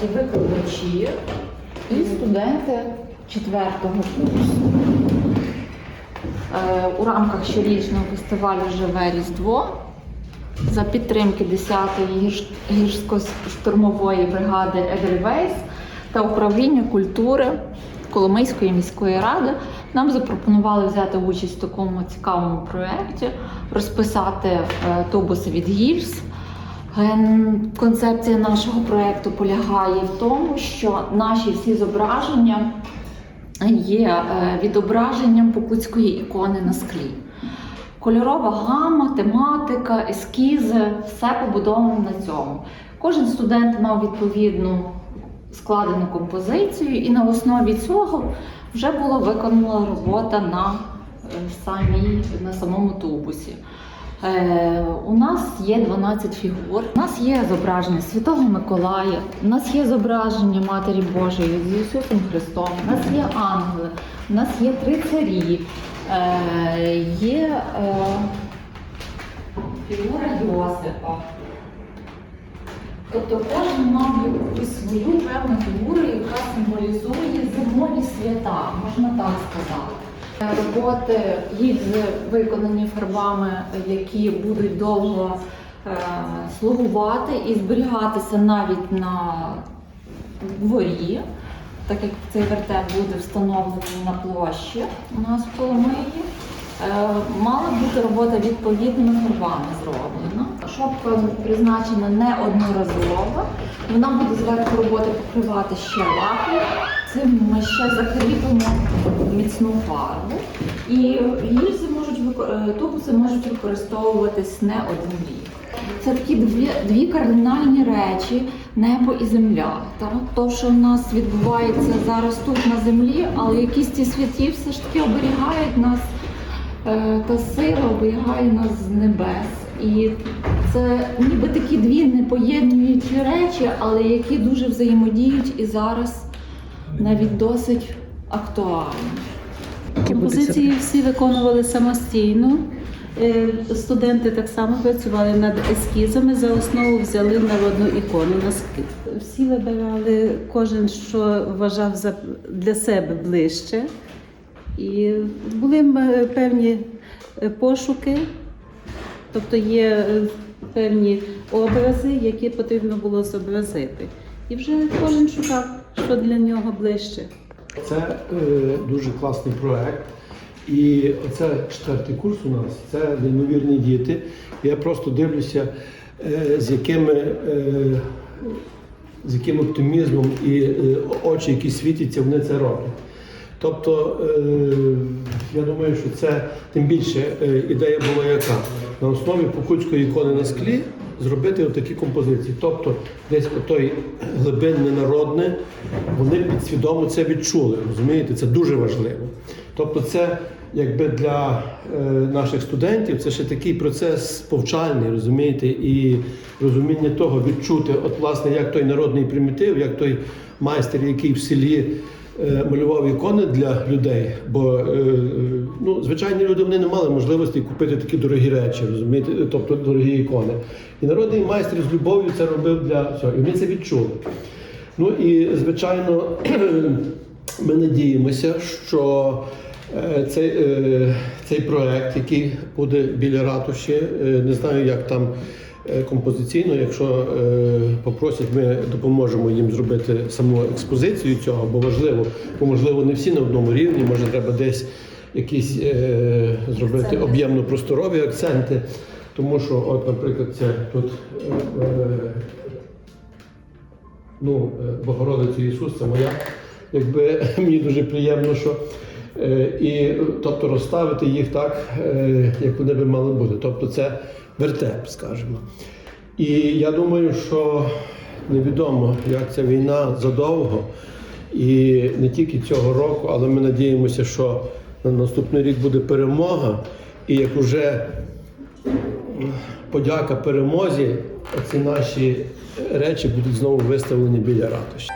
проєкті викладачі і студенти четвертого курсу. Е, У рамках щорічного фестивалю Живе Різдво за підтримки 10-ї гірш- гірсько-штурмової бригади Едельвейс та управління культури Коломийської міської ради нам запропонували взяти участь в такому цікавому проєкті, розписати е, тубуси від гільз. Ем, Концепція нашого проєкту полягає в тому, що наші всі зображення є е, відображенням покутської ікони на склі. Кольорова гама, тематика, ескізи все побудовано на цьому. Кожен студент мав відповідну складену композицію, і на основі цього вже була виконана робота на, е, самій, на самому тубусі. Е, у нас є 12 фігур. У нас є зображення Святого Миколая, у нас є зображення Матері Божої з Ісусом Христом, у нас є ангели, у нас є три царі, е, є е, фігура Йосипа. Тобто кожен мав якусь свою певну фігуру, яка символізує зимові свята, можна так сказати. Роботи гільзи виконані фарбами, які будуть довго е, слугувати і зберігатися навіть на дворі, так як цей вертеп буде встановлений на площі у нас в Коломиї. Е, Мала бути робота відповідними фарбами зроблена. Шопка призначена не одноразово. Вона буде зверху роботи покривати ще лаком. Цим ми ще закріпимо міцну фарбу. І гільзи можуть е, тубуси можуть використовуватись не один рік. Це такі дві, дві кардинальні речі небо і земля. Так? То, що в нас відбувається зараз тут на землі, але якісь ці святі все ж таки оберігають нас. Е, та сила оберігає нас з небес. І це ніби такі дві непоєднуючі речі, але які дуже взаємодіють і зараз навіть досить актуальні. Композиції всі виконували самостійно. Е, Студенти так само працювали над ескізами. За основу взяли народну ікону на скид. Всі вибирали кожен, що вважав за для себе ближче. І були певні е, пошуки, тобто є е, певні образи, які потрібно було зобразити. І вже кожен шукав, що для нього ближче. Це е, дуже класний проект. І оце четвертий курс у нас, це неймовірні діти. Я просто дивлюся, е, з якими. Е, з яким оптимізмом і е, очі, які світяться, вони це роблять. Тобто, я думаю, що це тим більше ідея була яка на основі покутської ікони на склі зробити отакі композиції. Тобто, десь той глибинне народне, вони підсвідомо це відчули. Розумієте, це дуже важливо. Тобто, це якби для е, наших студентів це ще такий процес повчальний, розумієте, і розуміння того відчути, от власне, як той народний примітив, як той майстер, який в селі малював ікони для людей. Бо е, е, ну, звичайні люди вони не мали можливості купити такі дорогі речі, розумієте, тобто дорогі ікони. І народний майстер з любов'ю це робив для всього. І вони це відчули. Ну і звичайно, ми надіємося, що е, цей, е, цей проект, який буде біля ратуші, е, не знаю, як там е, композиційно, якщо е, попросять, ми допоможемо їм зробити саму експозицію цього, бо важливо, бо можливо не всі на одному рівні, може треба десь якісь е, зробити об'ємно-просторові акценти. Тому що, от, наприклад, це тут е, е, ну, е, Богородиця Ісус, це моя. Якби мені дуже приємно, що е, і е, тобто розставити їх так, е, як вони би мали бути. Тобто це вертеп, скажімо. І я думаю, що невідомо, як ця війна задовго, і не тільки цього року, але ми надіємося, що на наступний рік буде перемога. І як уже подяка перемозі, ці наші речі будуть знову виставлені біля ратуші.